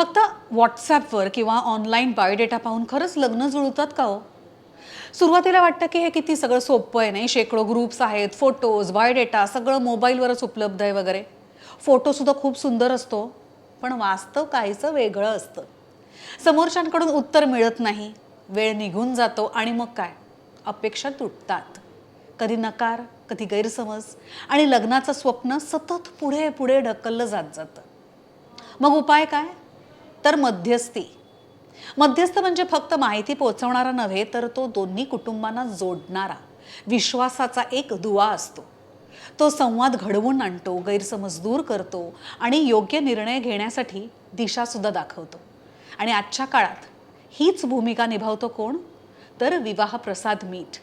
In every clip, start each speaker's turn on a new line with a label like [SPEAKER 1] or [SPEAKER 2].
[SPEAKER 1] फक्त व्हॉट्सॲपवर किंवा ऑनलाईन बायोडेटा पाहून खरंच लग्न जुळतात का हो? सुरुवातीला वाटतं की हे किती सगळं सोपं आहे नाही? शेकडो ग्रुप्स आहेत फोटोज बायोडेटा सगळं मोबाईलवरच उपलब्ध आहे वगैरे. फोटोसुद्धा खूप सुंदर असतो पण वास्तव काहीचं वेगळं असतं. समोरच्यांकडून उत्तर मिळत नाही वेळ निघून जातो आणि मग काय? अपेक्षा तुटतात. कधी नकार कधी गैरसमज आणि लग्नाचं स्वप्न सतत पुढे पुढे ढकललं जात जातं. मग उपाय काय? तर मध्यस्थी. मध्यस्थ म्हणजे फक्त माहिती पोचवणारा नव्हे तर तो दोन्ही कुटुंबांना जोडणारा. विश्वासाचा एक दुवा असतो. तो संवाद घडवून आणतो गैरसमज दूर करतो आणि योग्य निर्णय घेण्यासाठी दिशासुद्धा दाखवतो. आणि आजच्या काळात हीच भूमिका निभावतो कोण? तर विवाह प्रसाद मीठ.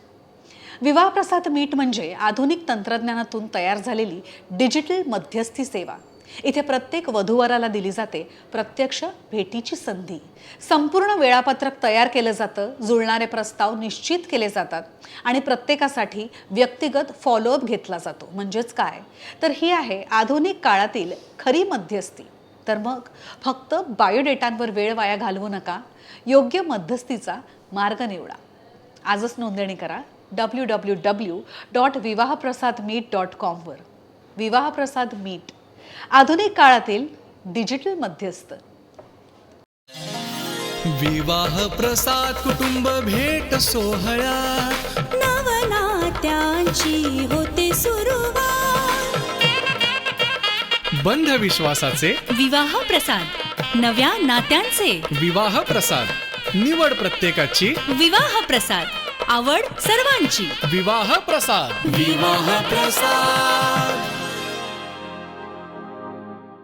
[SPEAKER 1] विवाह प्रसाद मीठ म्हणजे आधुनिक तंत्रज्ञानातून तयार झालेली डिजिटल मध्यस्थी सेवा. इथे प्रत्येक वधूवराला दिली जाते प्रत्यक्ष भेटीची संधी. संपूर्ण वेळापत्रक तयार केलं जातं जुळणारे प्रस्ताव निश्चित केले जातात आणि प्रत्येकासाठी व्यक्तिगत फॉलोअप घेतला जातो. म्हणजेच काय? तर ही आहे आधुनिक काळातील खरी मध्यस्थी. तर मग फक्त बायोडेटांवर वेळ वाया घालवू नका योग्य मध्यस्थीचा मार्ग निवडा. आजच नोंदणी करा W W W dot Vivahprasad meet dot कॉमवर Vivahprasad meet आधुनिक काळातील डिजिटल मध्यस्थ.
[SPEAKER 2] विवाह प्रसाद कुटुंब भेट सोहळ्यात
[SPEAKER 3] नवनात्यांची होते सुरुवात.
[SPEAKER 2] बंध विश्वासाचे.
[SPEAKER 3] विवाह प्रसाद नव्या नात्यांचे.
[SPEAKER 2] विवाह प्रसाद निवड प्रत्येकाची.
[SPEAKER 3] विवाह प्रसाद आवड सर्वांची.
[SPEAKER 2] विवाह प्रसाद. विवाह प्रसाद.